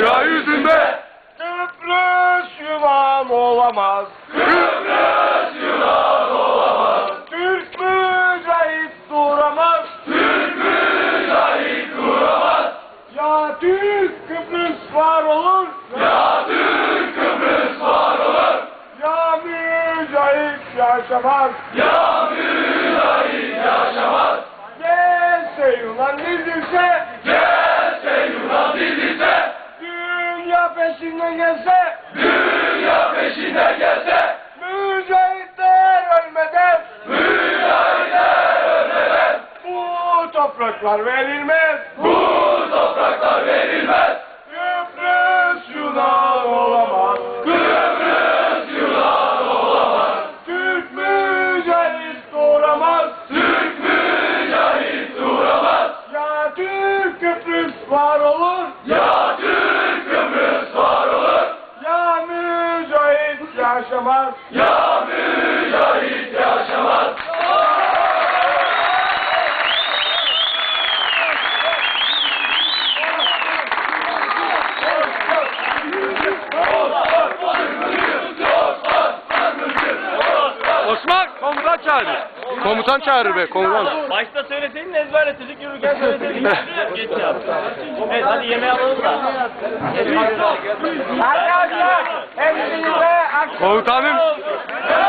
Dünya yüzünde Kıbrıs Yunan olamaz. Kıbrıs Yunan olamaz. Türk mücahit duramaz. Türk mücahit duramaz. Ya Türk Kıbrıs var olur. Ya Türk Kıbrıs var olur. Ya mücahit yaşamaz. Ya mücahit yaşamaz. Gelse Yunan dizilse. Gelse Yunan dizilse. Dünya peşinden gelse. Dünya peşinden gelse. Mücahitler ölmeden. Mücahitler ölmeden. Bu topraklar verilmez. Bu topraklar verilmez. Kıbrıs Yunan olamaz. Kıbrıs Yunan olamaz. Türk mücahit duramaz. Türk mücahit duramaz. Ya Türk Kıbrıs var olur. Ya Türk Kıbrıs var olur. Ya mücahit yaşamaz. Ya mücahit yaşamaz. Osman komutan çağırır. Komutan çağırır be komutan. Başta söyleseydin ezberle çocuk yürürken söyleseydin. Geç yap. Evet hadi yemeği alalım da. Arkadaşlar hepinize akşam Komutanım